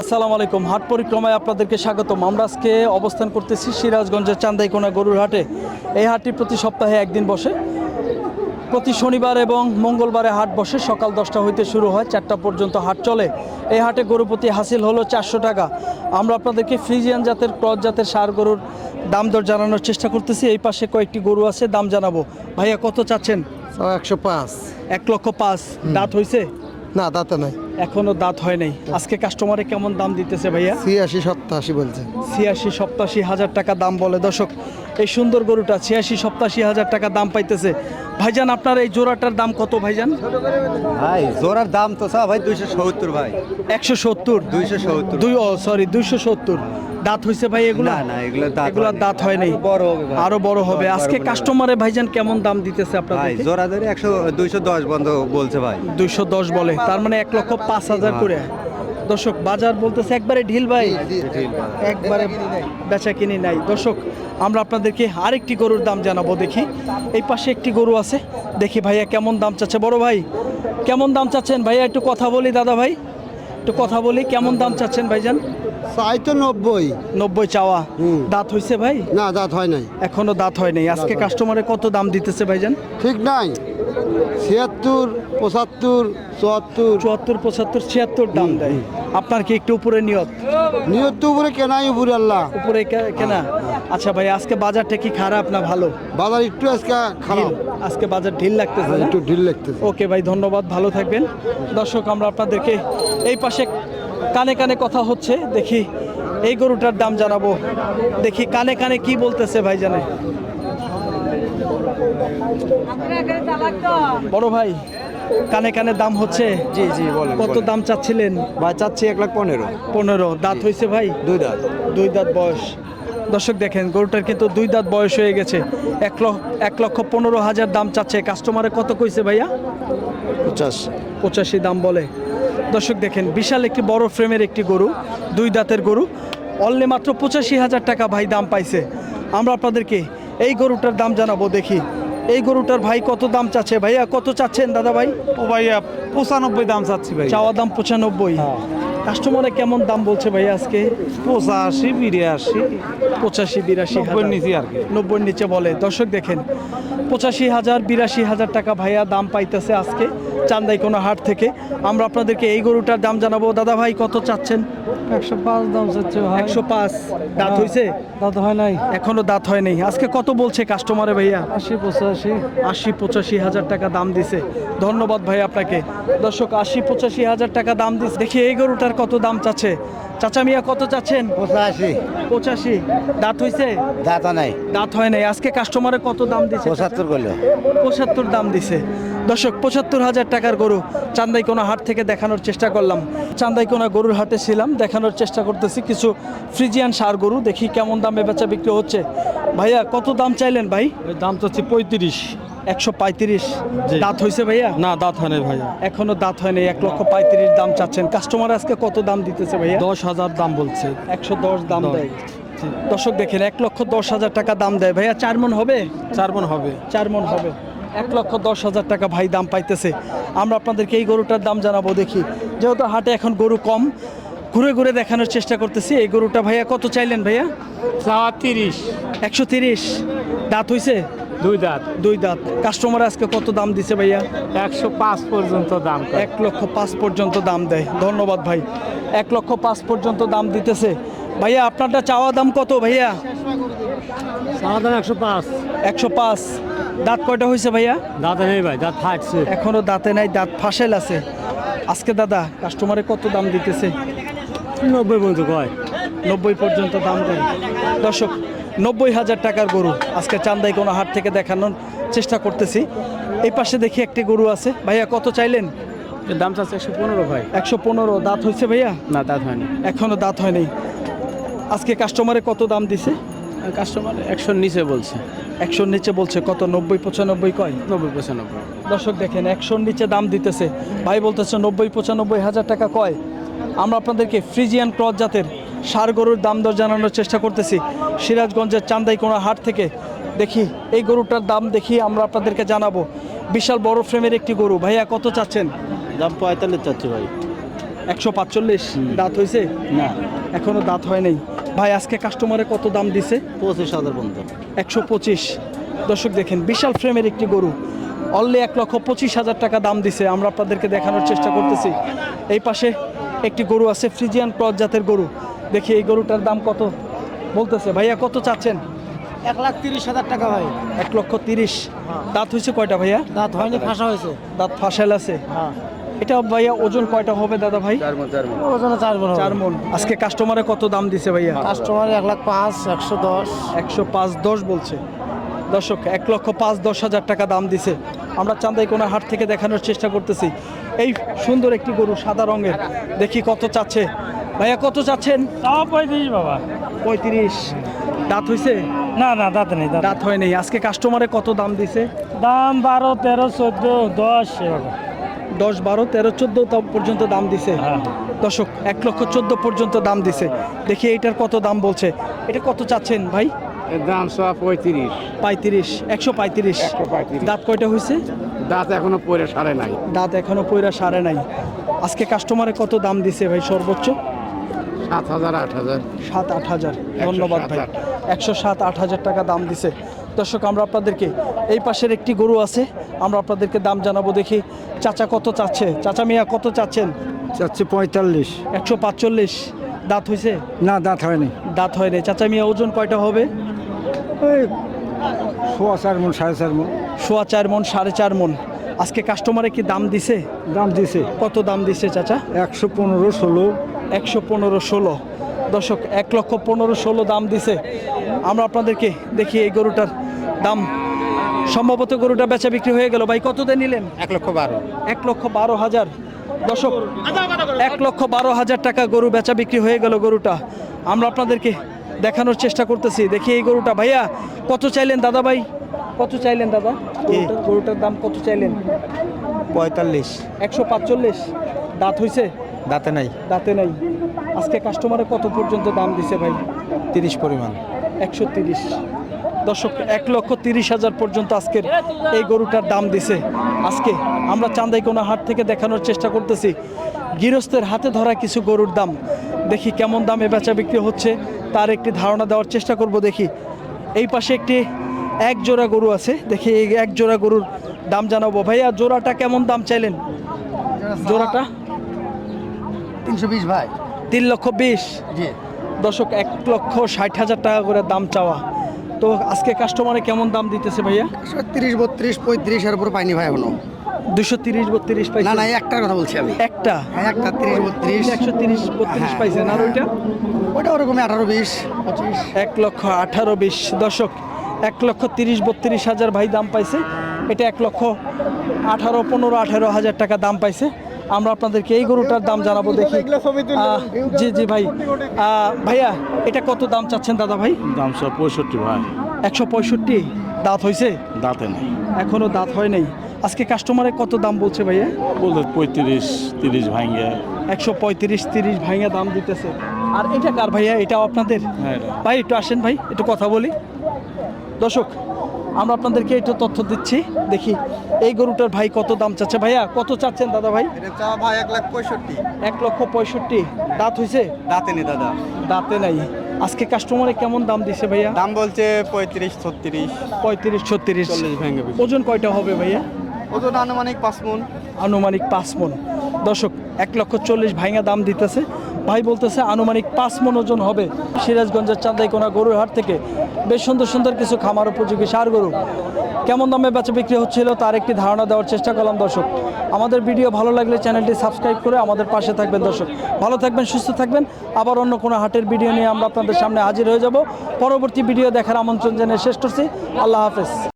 আসসালামু আলাইকুম। হাট পরিক্রমায় আপনাদেরকে স্বাগতম। আমরা আজকে অবস্থান করতেছি সিরাজগঞ্জের চান্দাইকোনা গরুর হাটে। এই হাটটি প্রতি সপ্তাহে একদিন বসে। প্রতি শনিবার এবং মঙ্গলবারে হাট বসে। সকাল দশটা হইতে শুরু হয় চারটা পর্যন্ত হাট চলে। এই হাটে গরু প্রতি হাসিল হলো চারশো টাকা। আমরা আপনাদেরকে ফ্রিজিয়ান জাতের ক্রস জাতের সার গরুর দাম দর জানানোর চেষ্টা করতেছি। এই পাশে কয়েকটি গরু আছে দাম জানাব। ভাইয়া কত চাচ্ছেন? একশো পাঁচ। এক লক্ষ পাঁচ। দাঁত হইছে? না দাঁতে নাই। এখনও দাঁত হয় নাই। আজকে কাস্টমারে কেমন দাম দিতেছে ভাইয়া? ছিয়াশি সপ্তাশি বলছে। ছিয়াশি সপ্তাশি হাজার টাকা দাম বলে। দর্শক এই সুন্দর গরুটা ছিয়াশি সপ্তাশি হাজার টাকা দাম পাইতেছে। ভাইজান আপনার এই জোড়াটার দাম কত ভাইজান? ভাই জোড়ার দাম তো সব ভাই দুইশো সত্তর ভাই। একশো সত্তর? দুইশো সত্তর। দুই ও সরি দুইশো সত্তর। দাঁত হয়েছে ভাই এগুলা? না না এগুলো দাঁত এগুলার হয়নি। দাঁত হয় নাই। বড় হবে আরও বড় হবে। আজকে কাস্টমারে ভাইজান কেমন দাম দিতেছে ভাই আপনাদের জোড়া ধরে একশো দুইশো দশ বন্ধ বলছে ভাই। দুইশো দশ বলে। তার মানে এক লক্ষ পাঁচ হাজার করে। দর্শক বাজার বলতেছে একবারে ঢিল ভাই। একবারে বেচা কিনি নাই। দর্শক আমরা আপনাদেরকে আরেকটি গরুর দাম জানাব দেখি। এই পাশে একটি গরু আছে। দেখি ভাইয়া কেমন দাম চাচ্ছে। বড় ভাই কেমন দাম চাচ্ছেন? ভাইয়া একটু কথা বলি দাদা ভাই। একটু কথা বলি কেমন দাম চাচ্ছেন ভাইজান? চাই তো নব্বই। নব্বই চাওয়া। দাঁত হইছে ভাই? না দাঁত হয় নাই। এখনও দাঁত হয় নাই। আজকে কাস্টমারে কত দাম দিতেছে ভাইজান? ঠিক নাই। ছিয়াত্তর পঁচাত্তর চুয়াত্তর। চুয়াত্তর পঁচাত্তর ছিয়াত্তর দাম দেয়। আপনার কি একটু উপরে নিয়ত? নিয়ত তো উপরে কেনাই উপরে আল্লাহ। উপরে কে- কেনা? আচ্ছা ভাই আজকে বাজারটা কি খারাপ না ভালো? বাজার একটু আজকে খারাপ। আজকে বাজার ঢিল লাগতেছে না? একটু ঢিল লাগতেছে। ওকে ভাই ধন্যবাদ ভালো থাকবেন। দর্শক আমরা আপনাদেরকে এই পাশে কানে কানে কথা হচ্ছে দেখি এই গরুটার দাম জানাব। দেখি কানে কানে কি বলতেছে ভাই জানে বড় ভাই কানে কানে দাম হচ্ছে? জি জি বলেন কত দাম চাচ্ছিলেন? ভাই চাচ্ছি এক লাখ পনেরো। পনেরো দাঁত হয়েছে ভাই? দুই দাঁত। দুই দাঁত বয়স। দর্শক দেখেন গরুটার কিন্তু দুই দাঁত বয়স হয়ে গেছে। এক লক্ষ এক লক্ষ পনেরো হাজার দাম চাচ্ছে। কাস্টমারে কত কইছে ভাইয়া? পঞ্চাশ পঁচাশি দাম বলে। দর্শক দেখেন বিশাল একটি বড় ফ্রেমের একটি গরু দুই দাঁতের গরু। অনলি মাত্র পঁচাশি হাজার টাকা ভাই দাম পাইছে। আমরা আপনাদেরকে এই গরুটার দাম জানাব দেখি। এই গরুটার ভাই কত দাম চাচ্ছে ভাইয়া? কত চাচ্ছেন দাদা ভাই ও ভাইয়া পঁচানব্বই দাম চাচ্ছি ভাই। চাওয়া দাম পঁচানব্বই। কাস্টমারে কেমন দাম বলছে ভাই আজকে? পঁচাশি বিরাশি। পঁচাশি বিরাশি হাজার। নিচে আর কি। নব্বইয়ের নিচে বলে। দর্শক দেখেন পঁচাশি হাজার বিরাশি হাজার টাকা ভাইয়া দাম পাইতেছে আজকে চান্দাই কোনো হাট থেকে। আমরা আপনাদেরকে এই গরুটার দাম জানাব। দাদা ভাই কত চাচ্ছেন? একশো পাঁচ দাম চাচ্ছে একশো পাঁচ। দাঁত হয়েছে দাঁত হয় নাই। এখনও দাঁত হয়নি আজকে কত বলছে কাস্টমারে ভাইয়া? আশি পঁচাশি। আশি পঁচাশি হাজার টাকা দাম দিছে। ধন্যবাদ ভাই আপনাকে। দর্শক আশি পঁচাশি হাজার টাকা দাম দিচ্ছে দেখি এই গরুটার কত দাম চাচ্ছে? চাচা মিয়া কত চাচ্ছেন? পঁচাশি। পঁচাশি। দাঁত হয়েছে দাঁত নাই। দাঁত হয় নাই। আজকে কাস্টমারে কত দাম দিছে? পঁচাত্তর করল। পঁচাত্তর দাম দিছে। দর্শক পঁচাত্তর হাজার টাকার গরু চান্দাইকোনা হাট থেকে দেখানোর চেষ্টা করলাম। চান্দাইকোনা গরুর হাটে ছিলাম দেখানোর চেষ্টা করতেছি। কিছু ফ্রিজিয়ান সার গরু দেখি কেমন দামে বেচা বিক্রি হচ্ছে। ভাইয়া কত দাম চাইলেন ভাই? দাম চাচ্ছি পঁয়ত্রিশ। একশো পঁয়ত্রিশ জি। দাঁত হয়েছে ভাইয়া? না দাঁত হয় নাই ভাইয়া। এখনও দাঁত হয়নি এক লক্ষ পঁয়ত্রিশ দাম চাচ্ছেন। কাস্টমার আজকে কত দাম দিতেছে ভাইয়া? দশ হাজার দাম বলছে। একশো দশ দাম দশ। দেয়। দর্শক দেখেন এক লক্ষ দশ হাজার টাকা দাম দেয়। ভাইয়া চার মন হবে? চার মন হবে। চার মন হবে। এক লক্ষ দশ হাজার টাকা ভাই দাম পাইতেছে। আমরা আপনাদেরকে এই গরুটার দাম জানাব দেখি। যেহেতু হাটে এখন গরু কম ঘুরে ঘুরে দেখানোর চেষ্টা করতেছি। এই গরুটা ভাইয়া কত চাইলেন ভাইয়া? তিরিশ। একশো তিরিশ। দাঁত হইছে? দুই দাঁত। দুই দাঁত। কাস্টমার আজকে কত দাম দিছে ভাইয়া? একশো পাঁচ পর্যন্ত দাম এক লক্ষ পাঁচ পর্যন্ত দাম দেয়। ধন্যবাদ ভাই। এক লক্ষ পাঁচ পর্যন্ত দাম দিতেছে। ভাইয়া আপনারটা চাওয়া দাম কত ভাইয়া? চাওয়া দাম একশো পাঁচ। একশো পাঁচ। দাঁত কয়টা হয়েছে ভাইয়া? দাঁত নেই ভাই দাঁত ফাটছে। এখনও দাঁতে নাই দাঁত ফাঁসেল আছে। আজকে দাদা কাস্টমারে কত দাম দিতেছে? নব্বই পর্যন্ত কয়। নব্বই পর্যন্ত দাম দেয়। দর্শক নব্বই হাজার টাকার গরু আজকে চান্দাই কোনো হাট থেকে দেখানোর চেষ্টা করতেছি। এই পাশে দেখি একটি গরু আছে। ভাইয়া কত চাইলেন? দাম চাচ্ছে একশো পনেরো ভাই। একশো পনেরো। দাঁত হয়েছে ভাইয়া? না দাঁত হয়নি। এখনও দাঁত হয়নি। আজকে কাস্টমারে কত দাম দিছে? কাস্টমার একশোর নিচে বলছে। একশোর নিচে বলছে কত? নব্বই পঁচানব্বই কয়? নব্বই পঁচানব্বই। দর্শক দেখেন একশোর নিচে দাম দিতেছে। ভাই বলতেছে নব্বই পঁচানব্বই হাজার টাকা কয়? আমরা আপনাদেরকে ফ্রিজিয়ান ক্রস জাতের সার গরুর দাম দর জানানোর চেষ্টা করতেছি। সিরাজগঞ্জের চান্দাইকোনা হাট থেকে দেখি এই গরুটার দাম দেখি আমরা আপনাদেরকে জানাব। বিশাল বড় ফ্রেমের একটি গরু। ভাইয়া কত চাচ্ছেন? দাম পঁয়তাল্লিশ চাচ্ছি ভাই। একশো পাঁচচল্লিশ? দাঁত হয়েছে? না। এখনও দাঁত হয় নাই। ভাই আজকে কাস্টমারে কত দাম দিছে? পঁচিশ হাজার পর্যন্ত। একশো পঁচিশ। দর্শক দেখেন বিশাল ফ্রেমের একটি গরু। অনলি এক লক্ষ পঁচিশ হাজার টাকা দাম দিছে। আমরা আপনাদেরকে দেখানোর চেষ্টা করতেছি। এই পাশে একটি গরু আছে ফ্রিজিয়ান ক্রস জাতের গরু। দেখি এই গরুটার দাম কত? বলতেছে ভাইয়া কত চাচ্ছেন? এক লাখ তিরিশ হাজার টাকা ভাই। এক লক্ষ তিরিশ। দাঁত হয়েছে কয়টা ভাইয়া? দাঁত হয়নি ফাঁসা হয়েছে। দাঁত ফাঁসাইল আছে। হ্যাঁ। এটা ভাইয়া ওজন কয়টা হবে দাদা ভাই? ওজনে চার মন চার মন। আজকে কাস্টমারে কত দাম দিছে ভাইয়া? কাস্টমার এক লাখ পাঁচ একশো দশ। একশো পাঁচ দশ বলছে। দর্শক এক লক্ষ পাঁচ দশ হাজার টাকা দাম দিছে। আমরা চান্দাইকোনা হাট থেকে দেখানোর চেষ্টা করতেছি। এই সুন্দর একটি গরু সাদা রঙের। দেখি কত চাচ্ছে। ভাইয়া কত চাচ্ছেন? পঁয়ত্রিশ বাবা। পঁয়ত্রিশ। দাঁত হয়েছে না না দাঁত নেই দাঁত হয় নাই। আজকে কাস্টমারে কত দাম দিছে? দাম বারো তেরো চোদ্দ দশ। দশ বারো তেরো চোদ্দ পর্যন্ত দাম দিছে। হ্যাঁ। দর্শক এক লক্ষ চোদ্দ পর্যন্ত দাম দিছে। দেখি এইটার কত দাম বলছে। এটা কত চাচ্ছেন ভাই? দাম সব পঁয়ত্রিশ। পঁয়ত্রিশ একশো পঁয়ত্রিশ। দাঁত কয়টা হয়েছে? দাঁত এখনও পরে সারে নাই। দাঁত এখনও পয়রা সারে নাই। আজকে কাস্টমারে কত দাম দিছে ভাই সর্বোচ্চ? সাত হাজার আট হাজার। সাত আট হাজার। ধন্যবাদ ভাই। আট। একশো সাত আট হাজার টাকা দাম দিছে। দর্শক আমরা আপনাদেরকে এই পাশের একটি গরু আছে। আমরা আপনাদেরকে দাম জানাব দেখি। চাচা কত চাচ্ছে? চাচা মিয়া কত চাচ্ছেন? চাচ্ছি পঁয়তাল্লিশ। একশো পাঁচচল্লিশ। দাঁত হয়েছে? না দাঁত হয়নি। দাঁত হয়নি। চাচা মিয়া ওজন কয়টা হবে? ওই সোয়া চার মন সাড়ে চার মন। সোয়া চার মন সাড়ে চার মন। আজকে কাস্টমারে কি দাম দিছে? দাম দিছে। কত দাম দিছে চাচা? একশো পনেরো ষোলো। একশো পনেরো ষোলো। দর্শক এক লক্ষ পনেরো ষোলো দাম দিছে। আমরা আপনাদেরকে দেখি এই গরুটার দাম। সম্ভবত গরুটা বেচা বিক্রি হয়ে গেল। ভাই কততে নিলেন? এক লক্ষ বারো। এক লক্ষ বারো হাজার। দর্শক এক লক্ষ বারো হাজার টাকা গরু বেচা বিক্রি হয়ে গেল গরুটা। আমরা আপনাদেরকে দেখানোর চেষ্টা করতেছি। দেখি এই গরুটা। ভাইয়া কত চাইলেন দাদা ভাই? কত চাইলেন দাদা? গরুটার- গরুটার দাম কত চাইলেন? পঁয়তাল্লিশ। একশো পাঁচচল্লিশ। দাঁত হইছে? দাঁতে নাই। দাঁতে নাই। আজকে কাস্টমারে কত পর্যন্ত দাম দিছে ভাই? তিরিশ পরিমাণ। একশো তিরিশ। দর্শক এক লক্ষ তিরিশ হাজার পর্যন্ত আজকের এই গরুটার দাম দিছে। আজকে আমরা চান্দাইকোনা হাট থেকে দেখানোর চেষ্টা করতেছি। গৃহস্থের হাতে ধরা কিছু গরুর দাম। দেখি কেমন দামে বেচা বিক্রি হচ্ছে। তার একটি ধারণা দেওয়ার চেষ্টা করব দেখি। এই পাশে একটি এক জোড়া গরু আছে। দেখি এই এক জোড়া গরুর দাম জানাব। ভাইয়া জোড়াটা কেমন দাম চাইলেন? জোড়াটা? তিনশো বিশ ভাই। তিন লক্ষ বিশ? জি। দর্শক এক লক্ষ ষাট হাজার টাকা করে দাম চাওয়া। তো আজকে কাস্টমারে কেমন দাম দিতেছে ভাইয়া? তিরিশ বত্রিশ পঁয়ত্রিশ এর উপরে পাইনি ভাই এখনও। দুশো তিরিশ বত্রিশ পাইছে। না না একটার কথা বলছি আমি। একটা? হ্যাঁ একটা তিরিশ বত্রিশ। একশো তিরিশ বত্রিশ হ্যাঁ। পাইছেন আর ওইটা? ওটা ওরকমই আঠারো বিশ পঁচিশ। এক লক্ষ আঠারো বিশ। দর্শক এক লক্ষ তিরিশ বত্রিশ হাজার ভাই দাম পাইছে। এটা এক লক্ষ আঠারো পনেরো আঠারো হাজার টাকা দাম পাইছে। আমরা আপনাদেরকে এই গরুটার দাম জানাব দেখি। জি জি ভাই। ভাইয়া এটা কত দাম চাচ্ছেন দাদা ভাই? দাম পঁয়ষট্টি ভাই। একশো পঁয়ষট্টি? দাঁত হয়েছে দাঁতে নেই। এখনও দাঁত হয় নাই। আজকে কাস্টমারে কত দাম বলছে ভাইয়া? বলতে পঁয়ত্রিশ তিরিশ ভাঙ্গে একশো পঁয়ত্রিশ তিরিশ ভাইয়া দাম দিতেছে। আর এটা কার ভাইয়া? এটাও আপনাদের? হ্যাঁ ভাই একটু আসেন ভাই একটু কথা বলি। দর্শক আমরা আপনাদেরকে একটু তথ্য দিচ্ছি। দেখি এই গরুটার ভাই কত দাম চাচ্ছে? ভাইয়া কত চাচ্ছেন দাদা ভাই? ভাই এক লাখ পঁয়ষট্টি। এক লক্ষ পঁয়ষট্টি। দাঁত হয়েছে দাঁতে নেই দাদা। দাঁতে নাই। আজকে কাস্টমারে কেমন দাম দিছে ভাইয়া? দাম বলছে পঁয়ত্রিশ ছত্রিশ। পঁয়ত্রিশ ছত্রিশ। চল্লিশ ভেঙে ওজন কয়টা হবে ভাইয়া? ওজন আনুমানিক পাঁচ মন। আনুমানিক পাঁচ মন। দর্শক এক লক্ষ চল্লিশ ভাইঙা দাম দিতেছে। ভাই বলতেছে, আনুমানিক পাঁচ মন ওজন হবে সিরাজগঞ্জের চাঁদাইকোনা গরুর হাট থেকে। বেশ সুন্দর সুন্দর কিছু খামার উপযোগী সার গরু। কেমন দামে বেচা বিক্রি হচ্ছিল তার একটি ধারণা দেওয়ার চেষ্টা করলাম দর্শক। আমাদের ভিডিও ভালো লাগলে চ্যানেলটি সাবস্ক্রাইব করে আমাদের পাশে থাকবেন দর্শক। ভালো থাকবেন, সুস্থ থাকবেন। আবার অন্য কোনো হাটের ভিডিও নিয়ে আমরা আপনাদের সামনে হাজির হয়ে যাব। পরবর্তী ভিডিও দেখার আমন্ত্রণ জানিয়ে শেষ করছি। আল্লাহ হাফেজ।